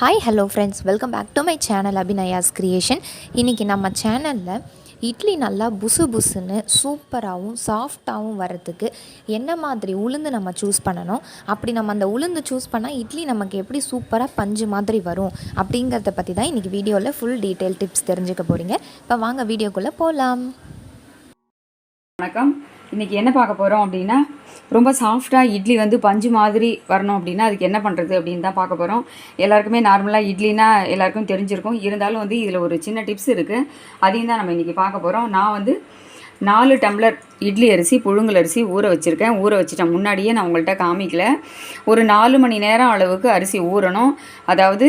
Hi hello friends welcome back to my channel Abhinaya's creation இன்றைக்கி நம்ம சேனலில் இட்லி நல்லா புசு புசுன்னு சூப்பராகவும் சாஃப்டாகவும் வரத்துக்கு என்ன மாதிரி உளுந்து நம்ம சூஸ் பண்ணணும்? அப்படி நம்ம அந்த உளுந்து சூஸ் பண்ணால் இட்லி நமக்கு எப்படி சூப்பராக பஞ்சு மாதிரி வரும்? அப்படிங்கிறத பற்றி தான் இன்றைக்கி வீடியோவில் ஃபுல் டீட்டெயில் டிப்ஸ் தெரிஞ்சுக்க போகிறீங்க இப்போ வாங்க வீடியோக்குள்ளே போகலாம் வணக்கம். இன்றைக்கி என்ன பார்க்க போகிறோம் அப்படின்னா ரொம்ப சாஃப்டாக இட்லி வந்து பஞ்சு மாதிரி வரணும் அப்படின்னா அதுக்கு என்ன பண்ணுறது அப்படின்னு தான் பார்க்க போகிறோம் எல்லாருக்குமே நார்மலாக இட்லினா எல்லாருக்கும் தெரிஞ்சிருக்கும். இருந்தாலும் வந்து இதில் ஒரு சின்ன டிப்ஸ் இருக்குது அதையும் தான் நம்ம இன்றைக்கி பார்க்க போகிறோம் நான் வந்து நாலு டம்ளர் இட்லி அரிசி புழுங்கல் அரிசி ஊற வச்சுருக்கேன். ஊற வச்சுட்டேன் முன்னாடியே நான் உங்கள்கிட்ட காமிக்கல. ஒரு நாலு மணி நேரம் அளவுக்கு அரிசி ஊறணும். அதாவது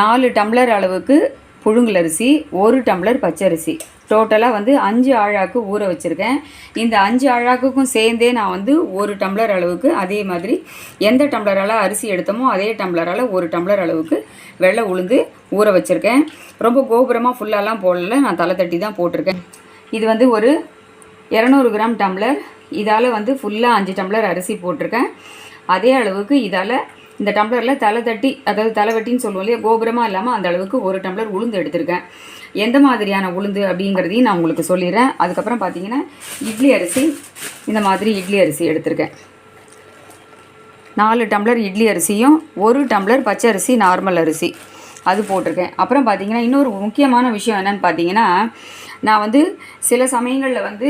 நாலு டம்ளர் அளவுக்கு புழுங்கல் அரிசி ஒரு டம்ளர் பச்சரிசி. டோட்டலாக வந்து அஞ்சு ஆழாக்கு ஊற வச்சுருக்கேன். இந்த அஞ்சு ஆழாக்குக்கும் சேர்ந்தே நான் வந்து ஒரு டம்ளர் அளவுக்கு அதே மாதிரி எந்த டம்ளரால் அரிசி எடுத்தோமோ அதே டம்ளரால் ஒரு டம்ளர் அளவுக்கு வெள்ளை உளுந்து ஊற வச்சுருக்கேன். ரொம்ப கோபுரமாக ஃபுல்லாலாம் போடல நான் தலை தட்டி தான் போட்டிருக்கேன். இது வந்து ஒரு இரநூறு கிராம் டம்ளர். இதால் வந்து ஃபுல்லாக அஞ்சு டம்ளர் அரிசி போட்டிருக்கேன். அதே அளவுக்கு இதால் இந்த டம்ளரில் தலை தட்டி அதாவது தலைவட்டின்னு சொல்லுவோம் இல்லையா கோபுரமாக இல்லாமல் அந்த அளவுக்கு ஒரு டம்ளர் உளுந்து எடுத்திருக்கேன். எந்த மாதிரியான உளுந்து அப்படிங்கிறதையும் நான் உங்களுக்கு சொல்லிடுறேன். அதுக்கப்புறம் பார்த்தீங்கன்னா இட்லி அரிசி இந்த மாதிரி இட்லி அரிசி எடுத்திருக்கேன். நாலு டம்ளர் இட்லி அரிசியும் ஒரு டம்ளர் பச்சை அரிசி நார்மல் அரிசி அது போட்டிருக்கேன். அப்புறம் பார்த்தீங்கன்னா இன்னொரு முக்கியமான விஷயம் என்னென்னு பார்த்தீங்கன்னா நான் வந்து சில சமயங்களில் வந்து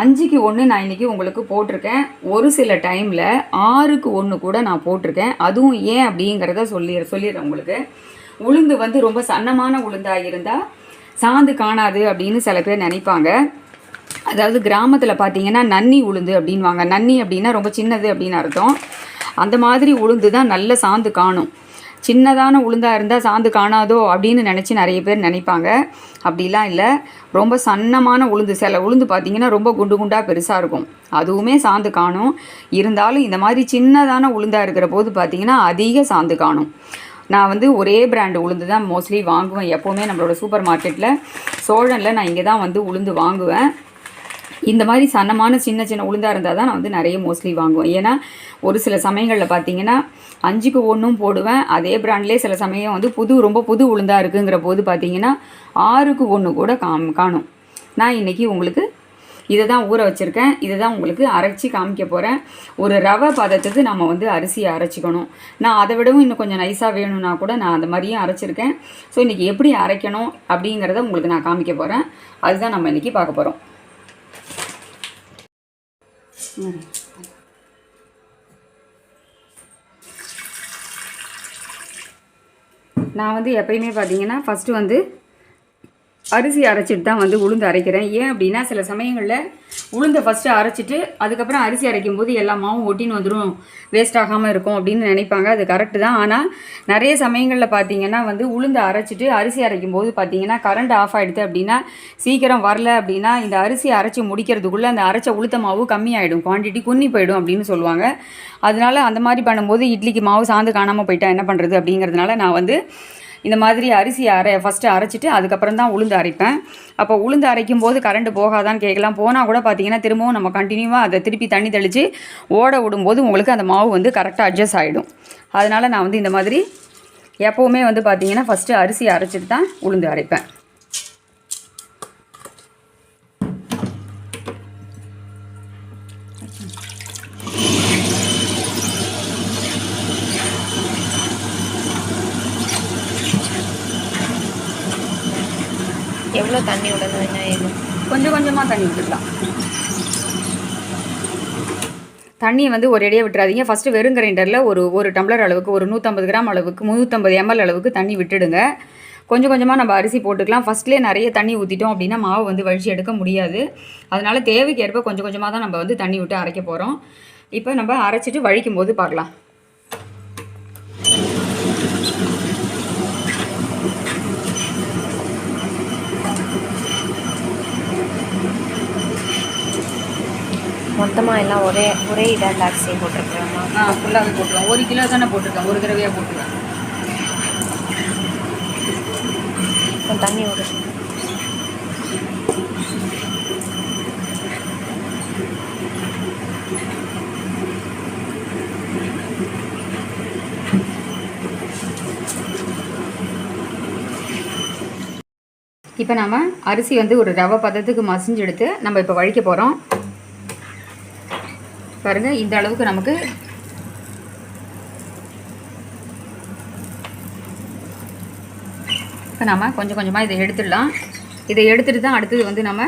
அஞ்சுக்கு ஒன்று நான் இன்றைக்கி உங்களுக்கு போட்டிருக்கேன். ஒரு சில டைமில் ஆறுக்கு ஒன்று கூட நான் போட்டிருக்கேன். அதுவும் ஏன் அப்படிங்கிறத சொல்லி சொல்லிடுறேன் உங்களுக்கு. உளுந்து வந்து ரொம்ப சன்னமான உளுந்தாக இருந்தால் சாந்து காணாது அப்படின்னு சில பேர் நினைப்பாங்க. அதாவது கிராமத்தில் பார்த்தீங்கன்னா நன்னி உளுந்து அப்படின்வாங்க நன்னி அப்படின்னா ரொம்ப சின்னது அப்படின்னு அர்த்தம். அந்த மாதிரி உளுந்து தான் நல்ல சாந்து காணும். சின்னதான உளுந்தாக இருந்தால் சாந்து காணாதோ அப்படின்னு நினச்சி நிறைய பேர் நினைப்பாங்க. அப்படிலாம் இல்லை. ரொம்ப சன்னமான உளுந்து. சில உளுந்து பார்த்தீங்கன்னா ரொம்ப குண்டு குண்டாக பெருசாக இருக்கும். அதுவுமே சாந்து காணும். இருந்தாலும் இந்த மாதிரி சின்னதான உளுந்தாக இருக்கிற போது பார்த்தீங்கன்னா அதிக சாந்து காணும். நான் வந்து ஒரே பிராண்டு உளுந்து தான் மோஸ்ட்லி வாங்குவேன். எப்போவுமே நம்மளோட சூப்பர் மார்க்கெட்டில் சோழனில் நான் இங்கே தான் வந்து உளுந்து வாங்குவேன். இந்த மாதிரி சன்னமான சின்ன சின்ன உளுந்தாக இருந்தால் தான் நான் வந்து நிறைய மோஸ்ட்லி வாங்குவேன். ஏன்னா ஒரு சில சமயங்களில் பார்த்தீங்கன்னா அஞ்சுக்கு ஒன்றும் போடுவேன். அதே பிராண்ட்லேயே சில சமயம் வந்து புது ரொம்ப புது உளுந்தாக இருக்குங்கிற போது பார்த்தீங்கன்னா ஆறுக்கு ஒன்று கூட காம் காணும். நான் இன்றைக்கி உங்களுக்கு இதை தான் ஊற வச்சுருக்கேன். இதை தான் உங்களுக்கு அரைச்சி காமிக்க போகிறேன் ஒரு ரவை பதத்துக்கு நம்ம வந்து அரிசியை அரைச்சிக்கணும். நான் அதை விடவும் இன்னும் கொஞ்சம் நைஸாக வேணும்னா கூட நான் அந்த மாதிரியும் அரைச்சிருக்கேன். ஸோ இன்றைக்கி எப்படி அரைக்கணும் அப்படிங்கிறத உங்களுக்கு நான் காமிக்க போகிறேன் அதுதான் நம்ம இன்றைக்கி பார்க்க போகிறோம் நான் வந்து எப்பயுமே பார்த்தீங்கன்னா ஃபஸ்ட்டு வந்து அரிசி அரைச்சிட்டு தான் வந்து உளுந்து அரைக்கிறேன். ஏன் அப்படின்னா சில சமயங்களில் உளுந்தை ஃபஸ்ட்டு அரைச்சிட்டு அதுக்கப்புறம் அரிசி அரைக்கும் போது எல்லா மாவும் ஒட்டின்னு வந்துடும் வேஸ்ட் ஆகாமல் இருக்கும் அப்படின்னு நினைப்பாங்க. அது கரெக்டு தான். ஆனால் நிறைய சமயங்களில் பார்த்தீங்கன்னா வந்து உளுந்தை அரைச்சிட்டு அரிசி அரைக்கும் போது பார்த்தீங்கன்னா கரண்ட் ஆஃப் ஆகிடுது அப்படின்னா சீக்கிரம் வரல அப்படின்னா இந்த அரிசி அரைச்சி முடிக்கிறதுக்குள்ளே அந்த அரைச்ச உளுத்த மாவு கம்மியாயிடும். குவான்டிட்டி குன்னி போயிடும் அப்படின்னு சொல்லுவாங்க. அதனால அந்த மாதிரி பண்ணும்போது இட்லிக்கு மாவு சாந்து காணாமல் போயிட்டா என்ன பண்ணுறது அப்படிங்கிறதுனால நான் வந்து இந்த மாதிரி அரிசி அரை ஃபஸ்ட்டு அரைச்சிட்டு அதுக்கப்புறம் தான் உளுந்து அரைப்பேன். அப்போ உளுந்து அரைக்கும் போது கரண்ட் போகாதான்னு கேட்கலாம். போனால் கூட பார்த்தீங்கன்னா திரும்பவும் நம்ம கண்டினியூவாக அதை திருப்பி தண்ணி தெளித்து ஓட விடும்போது உங்களுக்கு அந்த மாவு வந்து கரெக்டாக அட்ஜஸ்ட் ஆகிடும் அதனால் நான் வந்து இந்த மாதிரி எப்போவுமே வந்து பார்த்தீங்கன்னா ஃபஸ்ட்டு அரிசி அரைச்சிட்டு தான் உளுந்து அரைப்பேன். எவ்வளோ தண்ணி விடணும் இது கொஞ்சம் கொஞ்சமாக தண்ணி விட்டுக்கலாம் தண்ணியை வந்து ஒரேடியாக விட்டுறாதீங்க. ஃபஸ்ட்டு வெறும் கிரைண்டரில் ஒரு ஒரு டம்ளர் அளவுக்கு ஒரு நூற்றம்பது கிராம் அளவுக்கு முந்நூற்றம்பது எம்எல் அளவுக்கு தண்ணி விட்டுடுங்க. கொஞ்சம் கொஞ்சமாக நம்ம அரிசி போட்டுக்கலாம். ஃபஸ்ட்லேயே நிறைய தண்ணி ஊற்றிட்டோம் அப்படின்னா மாவு வந்து வழிச்சு எடுக்க முடியாது. அதனால் தேவைக்கு ஏற்ப கொஞ்சம் கொஞ்சமாக தான் நம்ம வந்து தண்ணி விட்டு அரைக்க போகிறோம் இப்போ நம்ம அரைச்சிட்டு வழிக்கும் போது பார்க்கலாம். மொத்தமாக எல்லாம் ஒரே ஒரே இதாக இந்த அரிசியை போட்டிருக்கிறோம்மா ஆ ஃபுல்லாகவே போட்டுருவேன் ஒரு கிலோ தானே போட்டிருக்கேன் ஒரு கிலோவையாக போட்டுருவேன் தண்ணி ஒரு இப்போ நாம் அரிசி வந்து ஒரு ரவை பதத்துக்கு மசிஞ்சு எடுத்து நம்ம இப்போ வழிக்க போகிறோம் பாருங்க இந்த அளவுக்கு நமக்கு இப்போ நம்ம கொஞ்சம் கொஞ்சமாக இதை எடுத்துடலாம். இதை எடுத்துட்டு தான் அடுத்தது வந்து நம்ம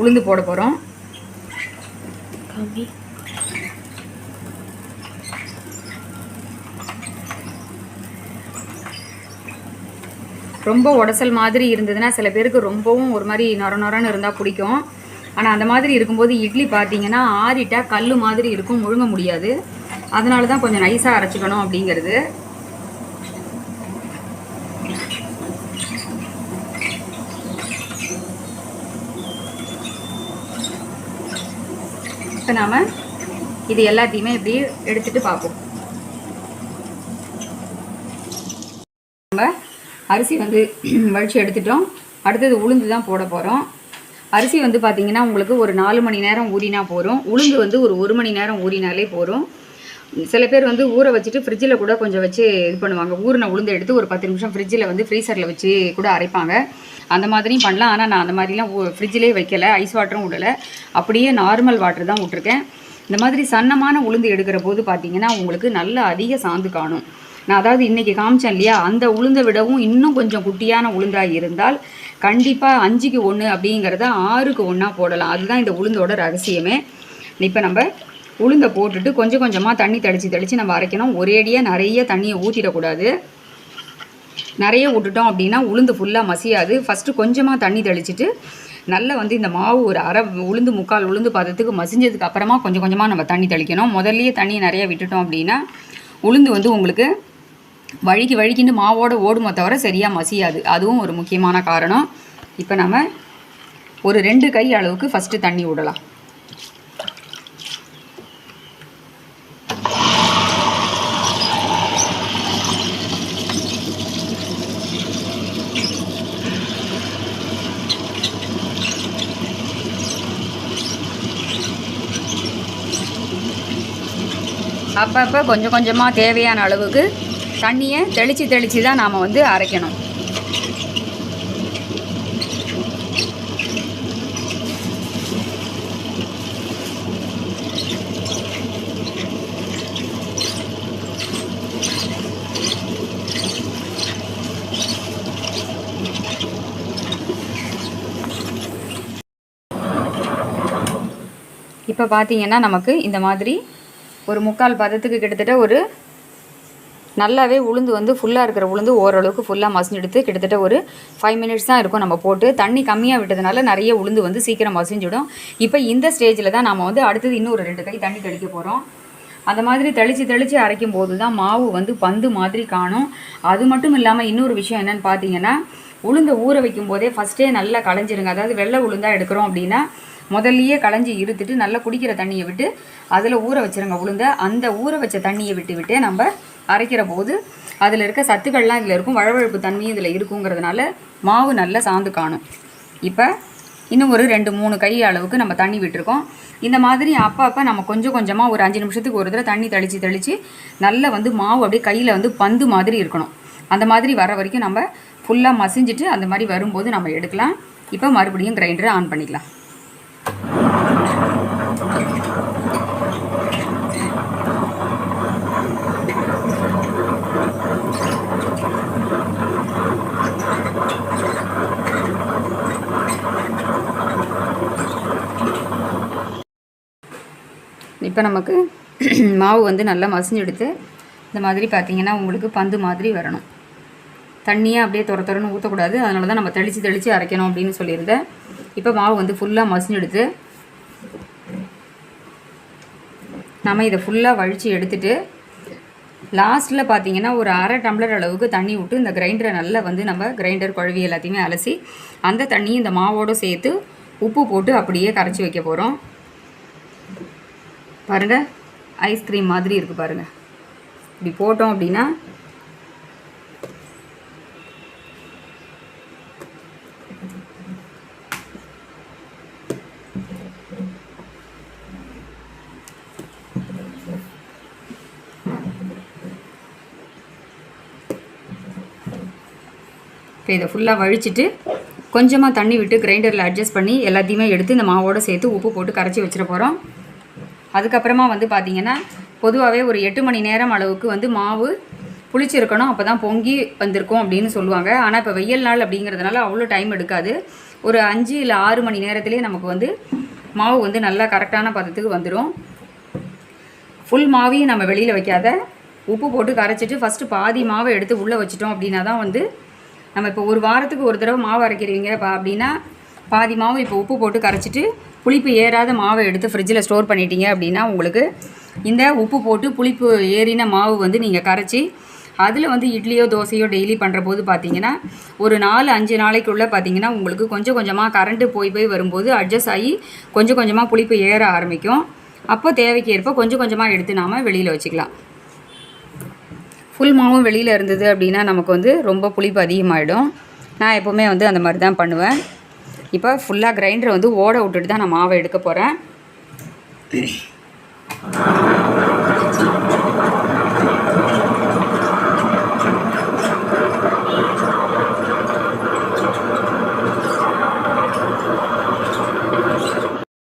உளுந்து போட போகிறோம் ரொம்ப உடசல் மாதிரி இருந்ததுன்னா சில பேருக்கு ரொம்பவும் ஒரு மாதிரி நொர நொரன்னு இருந்தால் பிடிக்கும். ஆனால் அந்த மாதிரி இருக்கும்போது இட்லி பார்த்தீங்கன்னா ஆறிட்டா கல் மாதிரி இருக்கும் முழுங்க முடியாது. அதனால தான் கொஞ்சம் நைஸாக அரைச்சிக்கணும் அப்படிங்கிறது. இப்போ நாம் இது எல்லாத்தையுமே இப்படி எடுத்துகிட்டு பார்ப்போம் நம்ம அரிசி வந்து வடித்து எடுத்துட்டோம். அடுத்தது உளுந்து தான் போட போகிறோம் அரிசி வந்து பார்த்திங்கன்னா உங்களுக்கு ஒரு நாலு மணி நேரம் ஊறினா போதும். உளுந்து வந்து ஒரு ஒரு மணி நேரம் ஊறினாலே போதும். சில பேர் வந்து ஊற வச்சுட்டு ஃப்ரிட்ஜில் கூட கொஞ்சம் வச்சு இது பண்ணுவாங்க. ஊறின உளுந்து எடுத்து ஒரு பத்து நிமிஷம் ஃப்ரிட்ஜில் வந்து ஃப்ரீசரில் வச்சு கூட அரைப்பாங்க. அந்த மாதிரியும் பண்ணலாம். ஆனால் நான் அந்த மாதிரிலாம் ஃப்ரிட்ஜிலே வைக்கலை. ஐஸ் வாட்டரும் விடலை அப்படியே நார்மல் வாட்டர் தான் விட்ருக்கேன் இந்த மாதிரி சன்னமான உளுந்து எடுக்கிற போது பார்த்தீங்கன்னா உங்களுக்கு நல்ல அதிக சாந்து காணும். நான் அதாவது இன்றைக்கி காமிச்சேன் இல்லையா? அந்த உளுந்தை விடவும் இன்னும் கொஞ்சம் குட்டியான உளுந்தாக இருந்தால் கண்டிப்பாக அஞ்சுக்கு ஒன்று அப்படிங்கிறத ஆறுக்கு ஒன்றா போடலாம். அதுதான் இந்த உளுந்தோட ரகசியமே. இப்போ நம்ம உளுந்தை போட்டுட்டு கொஞ்சம் கொஞ்சமாக தண்ணி தெளித்து தெளித்து நம்ம அரைக்கணும். ஒரேடியாக நிறைய தண்ணியை ஊற்றிடக்கூடாது நிறைய விட்டுட்டோம் அப்படின்னா உளுந்து ஃபுல்லாக மசியாது. ஃபஸ்ட்டு கொஞ்சமாக தண்ணி தெளிச்சிட்டு நல்லா வந்து இந்த மாவு ஒரு அரை உளுந்து முக்கால் உளுந்து பதத்துக்கு மசிஞ்சதுக்கு அப்புறமா கொஞ்சம் கொஞ்சமாக நம்ம தண்ணி தெளிக்கணும். முதல்லையே தண்ணி நிறைய விட்டுட்டோம் அப்படின்னா உளுந்து வந்து உங்களுக்கு வழுக்கி வழுக்கின்னு மாவோட ஓடுமே தவிர சரியாக மசியாது. அதுவும் ஒரு முக்கியமான காரணம். இப்போ நம்ம ஒரு ரெண்டு கை அளவுக்கு ஃபஸ்ட்டு தண்ணி விடலாம் அப்பப்போ கொஞ்சம் கொஞ்சமாக தேவையான அளவுக்கு தண்ணியை தெளித்து தெளித்து தான் நாம் வந்து அரைக்கணும். இப்போ பார்த்தீங்கன்னா நமக்கு இந்த மாதிரி ஒரு முக்கால் பதத்துக்கு கிட்டத்தட்ட ஒரு நல்லாவே உளுந்து வந்து ஃபுல்லாக இருக்கிற உளுந்து ஓரளவுக்கு ஃபுல்லாக மசிஞ்செடுத்து கிட்டத்தட்ட ஒரு ஃபைவ் மினிட்ஸ் தான் இருக்கும் நம்ம போட்டு. தண்ணி கம்மியாக விட்டதுனால நிறைய உளுந்து வந்து சீக்கிரம் மசிஞ்சிடும். இப்போ இந்த ஸ்டேஜில் தான் நம்ம வந்து அடுத்தது இன்னும் ஒரு ரெண்டு கை தண்ணி தெளிக்க போகிறோம் அந்த மாதிரி தெளித்து தெளித்து அரைக்கும் போது தான் மாவு வந்து பந்து மாதிரி காணும். அது மட்டும் இல்லாமல் இன்னொரு விஷயம் என்னன்னு பார்த்தீங்கன்னா உளுந்தை ஊற வைக்கும் போதே ஃபஸ்ட்டே நல்லா களைஞ்சிருங்க. அதாவது வெள்ளை உளுந்தாக எடுக்கிறோம் அப்படின்னா முதல்லையே களைஞ்சி இருத்துட்டு நல்லா குடிக்கிற தண்ணியை விட்டு அதில் ஊற வச்சிருங்க உளுந்த. அந்த ஊற வச்ச தண்ணியை விட்டு விட்டே நம்ம அரைக்கிற போது அதில் இருக்க சத்துக்கள்லாம் இதில் இருக்கும் வழவழப்பு தன்மையும் இதில் இருக்குங்கிறதுனால மாவு நல்லா சாந்து காணும். இப்போ இன்னும் ஒரு ரெண்டு மூணு கை அளவுக்கு நம்ம தண்ணி விட்டுருக்கோம். இந்த மாதிரி அப்போ அப்போ நம்ம கொஞ்சம் கொஞ்சமாக ஒரு அஞ்சு நிமிஷத்துக்கு ஒரு தடவை தண்ணி தெளித்து தெளித்து நல்லா வந்து மாவு அப்படியே கையில் வந்து பந்து மாதிரி இருக்கணும். அந்த மாதிரி வர வரைக்கும் நம்ம ஃபுல்லாக மசிஞ்சிட்டு அந்த மாதிரி வரும்போது நம்ம எடுக்கலாம். இப்போ மறுபடியும் கிரைண்டரை ஆன் பண்ணிக்கலாம். இப்போ நமக்கு மாவு வந்து நல்லா மசிஞ்செடுத்து இந்த மாதிரி பார்த்திங்கன்னா உங்களுக்கு பந்து மாதிரி வரணும். தண்ணியாக அப்படியே துர துறன்னு ஊற்றக்கூடாது அதனால தான் நம்ம தெளித்து தெளித்து அரைக்கணும் அப்படின்னு சொல்லியிருந்தேன். இப்போ மாவு வந்து ஃபுல்லாக மசிஞ்செடுத்து நம்ம இதை ஃபுல்லாக வழித்து எடுத்துட்டு லாஸ்ட்டில் பார்த்தீங்கன்னா ஒரு அரை டம்ளர் அளவுக்கு தண்ணி விட்டு இந்த கிரைண்டரை நல்லா வந்து நம்ம கிரைண்டர் குழவி எல்லாத்தையுமே அலசி அந்த தண்ணியும் இந்த மாவோடு சேர்த்து உப்பு போட்டு அப்படியே கரைச்சி வைக்க போகிறோம் பாருங்கள் ஐஸ்கிரீம் மாதிரி இருக்குது பாருங்கள் இப்படி போட்டோம் அப்படின்னா இப்போ இதை ஃபுல்லாக வழிச்சிட்டு கொஞ்சமாக தண்ணி விட்டு கிரைண்டரில் அட்ஜஸ்ட் பண்ணி எல்லாத்தையுமே எடுத்து இந்த மாவோடு சேர்த்து உப்பு போட்டு கரைச்சி வச்சிட போகிறோம் அதுக்கப்புறமா வந்து பார்த்திங்கன்னா பொதுவாகவே ஒரு எட்டு மணி நேரம் அளவுக்கு வந்து மாவு புளிச்சிருக்கணும் அப்போ தான் பொங்கி வந்திருக்கும் அப்படின்னு சொல்லுவாங்க. ஆனால் இப்போ வெயில் நாள் அப்படிங்கிறதுனால அவ்வளோ டைம் எடுக்காது. ஒரு அஞ்சு இல்லை ஆறு மணி நேரத்துலேயே நமக்கு வந்து மாவு வந்து நல்லா கரெக்டான பதத்துக்கு வந்துடும் ஃபுல் மாவையும் நம்ம வெளியில் வைக்காத உப்பு போட்டு கரைச்சிட்டு ஃபஸ்ட்டு பாதி மாவை எடுத்து உள்ளே வச்சிட்டோம் அப்படின்னா தான் வந்து நம்ம இப்போ ஒரு வாரத்துக்கு ஒரு தடவை மாவு அரைக்கிறீங்க பா அப்படின்னா பாதி மாவு இப்போ உப்பு போட்டு கரைச்சிட்டு புளிப்பு ஏறாத மாவை எடுத்து ஃப்ரிட்ஜில் ஸ்டோர் பண்ணிட்டீங்க அப்படின்னா உங்களுக்கு இந்த உப்பு போட்டு புளிப்பு ஏறின மாவு வந்து நீங்கள் கரைச்சி அதில் வந்து இட்லியோ தோசையோ டெய்லி பண்ணுற போது பார்த்தீங்கன்னா ஒரு நாலு அஞ்சு நாளைக்குள்ளே பார்த்தீங்கன்னா உங்களுக்கு கொஞ்சம் கொஞ்சமாக கரண்ட்டு போய் போய் வரும்போது அட்ஜஸ்ட் ஆகி கொஞ்சம் கொஞ்சமாக புளிப்பு ஏற ஆரம்பிக்கும். அப்போ தேவைக்கு ஏற்ப கொஞ்சம் கொஞ்சமாக எடுத்து நாம் வெளியில் வச்சுக்கலாம். ஃபுல் மாவும் வெளியில் இருந்தது அப்படின்னா நமக்கு வந்து ரொம்ப புளிப்பு அதிகமாகிடும் நான் எப்போவுமே வந்து அந்த மாதிரி தான் பண்ணுவேன். இப்போ ஃபுல்லாக கிரைண்டரை வந்து ஓட விட்டுட்டு தான் நான் மாவை எடுக்க போகிறேன்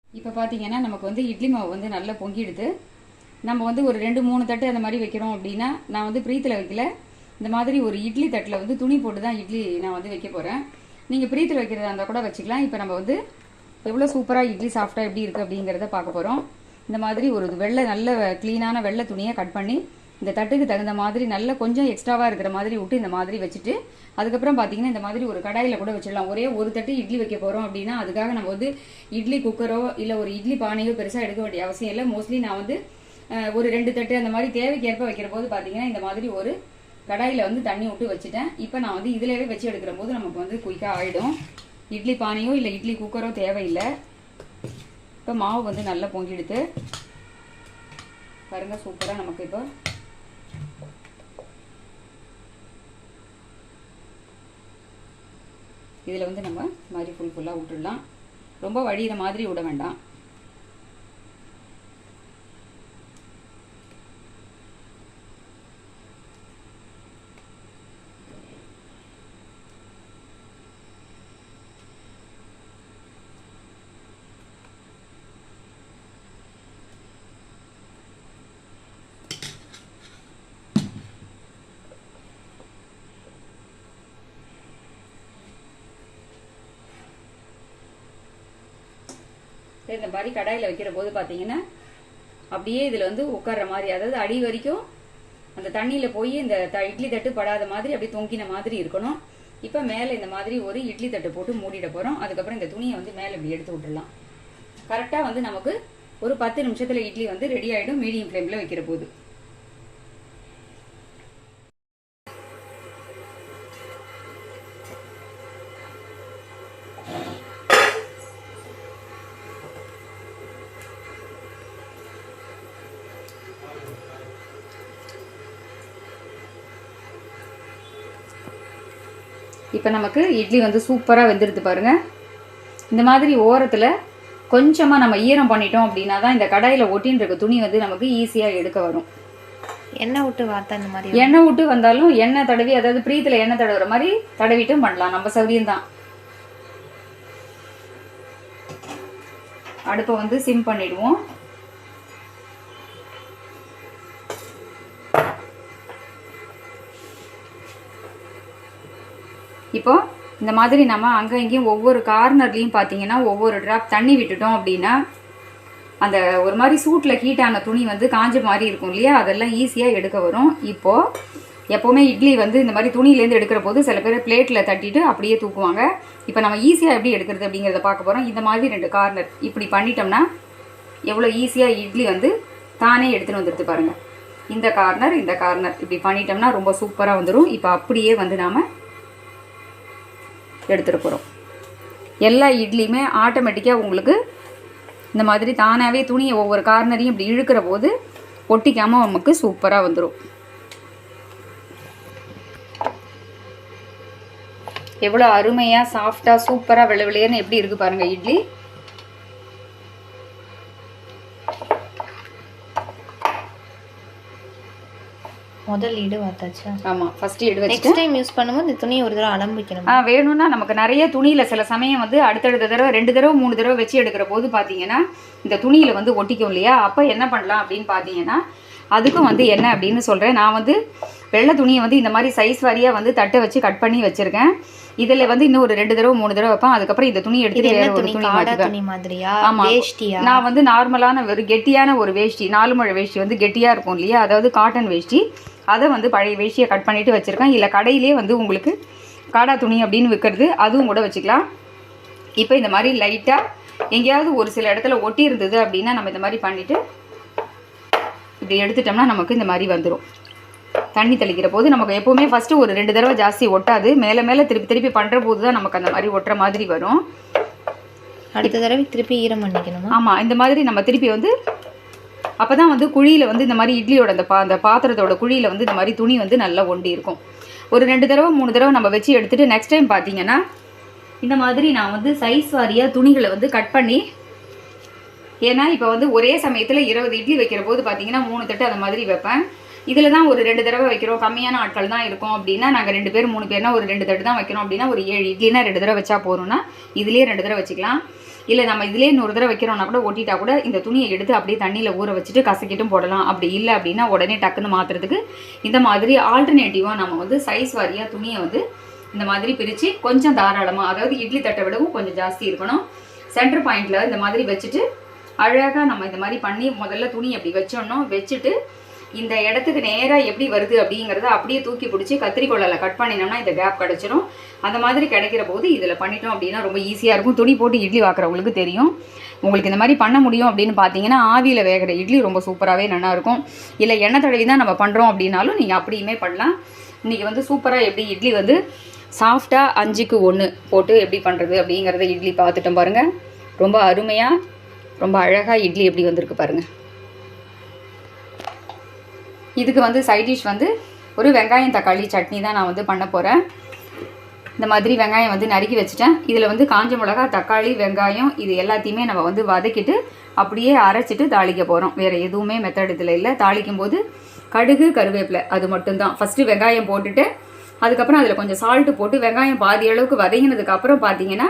இப்போ பார்த்தீங்கன்னா நமக்கு வந்து இட்லி மாவு வந்து நல்லா பொங்கிடுது. நம்ம வந்து ஒரு ரெண்டு மூணு தட்டு அந்த மாதிரி வைக்கிறோம் அப்படின்னா நான் வந்து ப்ரீத்தில் வைக்கல இந்த மாதிரி ஒரு இட்லி தட்டில் வந்து துணி போட்டு தான் இட்லி நான் வந்து வைக்க போகிறேன் நீங்கள் பிரீத்தில் வைக்கிறதா இருந்தால் கூட வச்சுக்கலாம். இப்போ நம்ம வந்து எவ்வளோ சூப்பராக இட்லி சாஃப்டாக எப்படி இருக்குது அப்படிங்கிறத பார்க்க போகிறோம் இந்த மாதிரி ஒரு வெள்ளை நல்ல க்ளீனான வெள்ளை துணியை கட் பண்ணி இந்த தட்டுக்கு தகுந்த மாதிரி நல்ல கொஞ்சம் எக்ஸ்ட்ராவாக இருக்கிற மாதிரி விட்டு இந்த மாதிரி வச்சுட்டு அதுக்கப்புறம் பார்த்தீங்கன்னா இந்த மாதிரி ஒரு கடாயில் கூட வச்சிடலாம். ஒரே ஒரு தட்டு இட்லி வைக்க போகிறோம் அப்படின்னா அதுக்காக நம்ம வந்து இட்லி குக்கரோ இல்லை ஒரு இட்லி பானையோ பெருசாக எடுக்க வேண்டிய அவசியம் இல்லை. மோஸ்ட்லி நான் வந்து ஒரு ரெண்டு தட்டு அந்த மாதிரி தேவைக்கு ஏற்ப வைக்கிற போது பார்த்தீங்கன்னா இந்த மாதிரி ஒரு கடாயில் வந்து தண்ணி விட்டு வச்சுட்டேன். இப்போ நான் வந்து இதிலேயே வச்சு எடுக்கிற போது நமக்கு வந்து குயிக்காக ஆகிடும் இட்லி பானையோ இல்லை இட்லி குக்கரோ தேவையில்லை. இப்போ மாவு வந்து நல்லா பொங்கிடுது. பாருங்க சூப்பராக நமக்கு இப்போ இதில் வந்து நம்ம மாதிரி ஃபுல் ஃபுல்லாக விட்டுடலாம். ரொம்ப வழியிற மாதிரி விட வேண்டாம். இந்த மாதிரி கடாயில் வைக்கிற போது பார்த்தீங்கன்னா அப்படியே இதில் வந்து உட்கார்ற மாதிரி அதாவது அடி வரைக்கும் அந்த தண்ணியில் போய் இந்த த இட்லி தட்டு படாத மாதிரி அப்படியே தொங்கின மாதிரி இருக்கணும். இப்போ மேலே இந்த மாதிரி ஒரு இட்லி தட்டு போட்டு மூடிட போகிறோம் அதுக்கப்புறம் இந்த துணியை வந்து மேலே இப்படி எடுத்து விட்டுடலாம். கரெக்டாக வந்து நமக்கு ஒரு பத்து நிமிஷத்தில் இட்லி வந்து ரெடி ஆகிடும் மீடியம் ஃப்ளேமில் வைக்கிற போது. இப்போ நமக்கு இட்லி வந்து சூப்பராக வெந்துடுது பாருங்க. இந்த மாதிரி ஓரத்தில் கொஞ்சமாக நம்ம ஈரம் பண்ணிட்டோம் அப்படின்னா தான் இந்த கடாயில் ஒட்டின்னு இருக்க துணி வந்து நமக்கு ஈஸியாக எடுக்க வரும். எண்ணெய் விட்டு வார்த்தா இந்த மாதிரி எண்ணெய் விட்டு வந்தாலும் எண்ணெய் தடவி அதாவது ப்ரீத்தில் எண்ணெய் தடவுற மாதிரி தடவிட்டும் பண்ணலாம். நம்ம சௌரியம் தான். அடுப்பை வந்து சிம் பண்ணிடுவோம். இப்போது இந்த மாதிரி நம்ம அங்கே இங்கேயும் ஒவ்வொரு கார்னர்லேயும் பார்த்தீங்கன்னா ஒவ்வொரு ட்ராப் தண்ணி விட்டுட்டோம் அப்படின்னா அந்த ஒரு மாதிரி சூட்டில் ஹீட்டான துணி வந்து காஞ்ச மாதிரி இருக்கும் இல்லையா? அதெல்லாம் ஈஸியாக எடுக்க வரும். இப்போது எப்போவுமே இட்லி வந்து இந்த மாதிரி துணியிலேருந்து எடுக்கிற போது சில பேர் பிளேட்டில் தட்டிட்டு அப்படியே தூக்குவாங்க. இப்போ நம்ம ஈஸியாக எப்படி எடுக்கிறது அப்படிங்கிறத பார்க்க போகிறோம் இந்த மாதிரி ரெண்டு கார்னர் இப்படி பண்ணிட்டோம்னா எவ்வளோ ஈஸியாக இட்லி வந்து தானே எடுத்துகிட்டு வந்துடுது பாருங்கள் இந்த கார்னர் இந்த கார்னர் இப்படி பண்ணிட்டோம்னா ரொம்ப சூப்பராக வந்துடும் இப்போ அப்படியே வந்து நாம் எடுத்துகிட்டு போகிறோம் எல்லா இட்லியுமே ஆட்டோமேட்டிக்காக உங்களுக்கு இந்த மாதிரி தானாகவே துணியை ஒவ்வொரு கார்னரையும் இப்படி இழுக்கிற போது ஒட்டிக்காமல் நமக்கு சூப்பராக வந்துடும் எவ்வளோ அருமையாக சாஃப்டாக சூப்பராக விளை விளையன்னு எப்படி இருக்குது பாருங்கள் இட்லி. முதல் ஈடு வாத்தாச்சா ஆமாம் ஃபஸ்ட்டு எடு வச்சுட்டு. நெக்ஸ்ட் டைம் யூஸ் பண்ணும்போது இந்த துணியை ஒரு தடவை அலம்பிக்கணும். ஆ வேணும்னா நமக்கு நிறைய துணியில் சில சமயம் வந்து அடுத்தடுத்த தடவை ரெண்டு தடவை மூணு தடவை வச்சு எடுக்கிற போது பார்த்தீங்கன்னா இந்த துணியில் வந்து ஒட்டிக்கும் இல்லையா? அப்போ என்ன பண்ணலாம் அப்படின்னு பார்த்தீங்கன்னா அதுக்கும் வந்து என்ன அப்படின்னு சொல்கிறேன் நான் வந்து வெள்ளை துணியை வந்து இந்த மாதிரி சைஸ் வாரியாக வந்து தட்டை வச்சு கட் பண்ணி வச்சுருக்கேன். இதில் வந்து இன்னும் ஒரு ரெண்டு தடவை மூணு தடவை வைப்பேன். அதுக்கப்புறம் இந்த துணி? துணி மாதிரியா? நான் வந்து நார்மலான ஒரு கெட்டியான ஒரு வேஷ்டி நாலு முழ வேஷ்டி வந்து கெட்டியாக இருக்கும் இல்லையா? அதாவது காட்டன் வேஷ்டி. அதை வந்து பழைய வேஷ்டியை கட் பண்ணிட்டு வச்சுருக்கேன். இல்லை கடையிலே வந்து உங்களுக்கு காடா துணி அப்படின்னு விற்கிறது அதுவும் கூட வச்சுக்கலாம். இப்போ இந்த மாதிரி லைட்டாக எங்கேயாவது ஒரு சில இடத்துல ஒட்டி இருந்தது அப்படின்னா நம்ம இந்த மாதிரி பண்ணிவிட்டு இப்படி எடுத்துட்டோம்னா நமக்கு இந்த மாதிரி வந்துடும் தண்ணி தெளிக்கிற போது நமக்கு எப்போவுமே ஃபஸ்ட்டு ஒரு ரெண்டு தடவை ஜாஸ்தி ஒட்டாது. மேலே மேலே திருப்பி திருப்பி பண்ணுற போது தான் நமக்கு அந்த மாதிரி ஒட்டுற மாதிரி வரும். அடுத்த தடவை திருப்பி ஈரம் பண்ணிக்கணுமா? ஆமாம் இந்த மாதிரி நம்ம திருப்பி வந்து அப்போ தான் வந்து குழியில் வந்து இந்த மாதிரி இட்லியோட அந்த பா அந்த பாத்திரத்தோட குழியில் வந்து இந்த மாதிரி துணி வந்து நல்லா ஒண்டி இருக்கும். ஒரு ரெண்டு தடவை மூணு தடவை நம்ம வச்சு எடுத்துகிட்டு நெக்ஸ்ட் டைம் பார்த்தீங்கன்னா இந்த மாதிரி நான் வந்து சைஸ் வாரியாக துணிகளை வந்து கட் பண்ணி ஏன்னா இப்போ வந்து ஒரே சமயத்தில் இருபது இட்லி வைக்கிற போது பார்த்தீங்கன்னா மூணு தட்டு அந்த மாதிரி வைப்பேன். இதில் தான் ஒரு ரெண்டு தடவை வைக்கிறோம். கம்மியான ஆட்கள் தான் இருக்கும் அப்படின்னா நாங்கள் ரெண்டு பேர் மூணு பேர்னா ஒரு ரெண்டு தட்டு தான் வைக்கிறோம் அப்படின்னா ஒரு ஏழு இட்லினா ரெண்டு தடவை வச்சா போகிறோம்னா இதுலேயே ரெண்டு தடவை வச்சுக்கலாம். இல்லை நம்ம இதிலே இன்னொரு தடவை வைக்கிறோம்னா கூட ஒட்டிட்டா கூட இந்த துணியை எடுத்து அப்படியே தண்ணியில் ஊற வச்சுட்டு கசக்கிட்டும் போடலாம். அப்படி இல்லை அப்படின்னா உடனே டக்குன்னு மாற்றுறதுக்கு இந்த மாதிரி ஆல்டர்னேட்டிவாக நம்ம வந்து சைஸ் வாரியாக துணியை வந்து இந்த மாதிரி பிரித்து கொஞ்சம் தாராளமாக அதாவது இட்லி தட்டை விடவும் கொஞ்சம் ஜாஸ்தி இருக்கணும். சென்டர் பாயிண்டில் இந்த மாதிரி வச்சுட்டு அழகாக நம்ம இந்த மாதிரி பண்ணி முதல்ல துணி அப்படி வச்சோன்னோ வச்சுட்டு இந்த இடத்துக்கு நேராக எப்படி வருது அப்படிங்கிறத அப்படியே தூக்கி பிடிச்சி கத்திரிக்கோளில் கட் பண்ணினோம்னா இந்த கேப் கிடச்சிரும். அந்த மாதிரி கிடைக்கிற போது இதில் பண்ணிட்டோம் அப்படின்னா ரொம்ப ஈஸியாக இருக்கும். துணி போட்டு இட்லி வாக்குறவங்களுக்கு தெரியும். உங்களுக்கு இந்த மாதிரி பண்ண முடியும் அப்படின்னு பார்த்தீங்கன்னா ஆவியில் வேகிற இட்லி ரொம்ப சூப்பராகவே நல்லா இருக்கும். இல்லை எண்ணெய் தடவி தான் நம்ம பண்ணுறோம் அப்படின்னாலும் நீங்கள் அப்படியுமே பண்ணலாம். இன்றைக்கி வந்து சூப்பராக எப்படி இட்லி வந்து சாஃப்டாக அஞ்சுக்கு ஒன்று போட்டு எப்படி பண்ணுறது அப்படிங்கிறத இட்லி பார்த்துட்டோம் பாருங்கள் ரொம்ப அருமையாக ரொம்ப அழகாக இட்லி எப்படி வந்திருக்கு பாருங்கள் இதுக்கு வந்து சைட் டிஷ் வந்து ஒரு வெங்காயம் தக்காளி சட்னி தான் நான் வந்து பண்ண போகிறேன் இந்த மாதிரி வெங்காயம் வந்து நறுக்கி வச்சுட்டேன். இதில் வந்து காஞ்ச மிளகா தக்காளி வெங்காயம் இது எல்லாத்தையுமே நம்ம வந்து வதக்கிட்டு அப்படியே அரைச்சிட்டு தாளிக்க போகிறோம் வேறு எதுவுமே மெத்தட் இதில் இல்லை. தாளிக்கும் போது கடுகு கருவேப்பிலை அது மட்டும்தான். ஃபஸ்ட்டு வெங்காயம் போட்டுட்டு அதுக்கப்புறம் அதில் கொஞ்சம் சால்ட்டு போட்டு வெங்காயம் பாதி அளவுக்கு வதங்கினதுக்கப்புறம் பார்த்தீங்கன்னா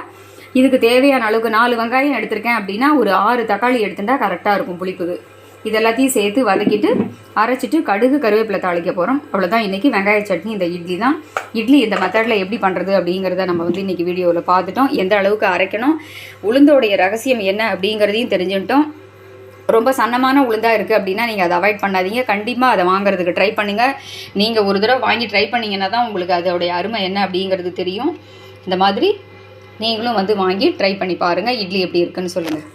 இதுக்கு தேவையான அளவுக்கு நாலு வெங்காயம் எடுத்திருக்கேன் அப்படின்னா ஒரு ஆறு தக்காளி எடுத்துட்டா கரெக்டாக இருக்கும் புளிப்புக்கு. இது எல்லாத்தையும் சேர்த்து வதக்கிட்டு அரைச்சிட்டு கடுகு கருவேப்பிலை தாளிக்க போகிறோம் அவ்வளோதான் இன்றைக்கி வெங்காய சட்னி இந்த இட்லி தான். இட்லி இந்த மெத்தடில் எப்படி பண்ணுறது அப்படிங்கிறத நம்ம வந்து இன்றைக்கி வீடியோவில் பார்த்துட்டோம். எந்த அளவுக்கு அரைக்கணும் உளுந்தோடைய ரகசியம் என்ன அப்படிங்கிறதையும் தெரிஞ்சுட்டோம் ரொம்ப சன்னமான உளுந்தாக இருக்குது அப்படின்னா நீங்கள் அதை அவாய்ட் பண்ணாதீங்க. கண்டிப்பாக அதை வாங்குறதுக்கு ட்ரை பண்ணுங்கள் நீங்கள் ஒரு தடவை வாங்கி ட்ரை பண்ணீங்கன்னா தான் உங்களுக்கு அதோடைய அருமை என்ன அப்படிங்கிறது தெரியும். இந்த மாதிரி நீங்களும் வந்து வாங்கி ட்ரை பண்ணி பாருங்கள் இட்லி எப்படி இருக்குன்னு சொல்லுங்கள்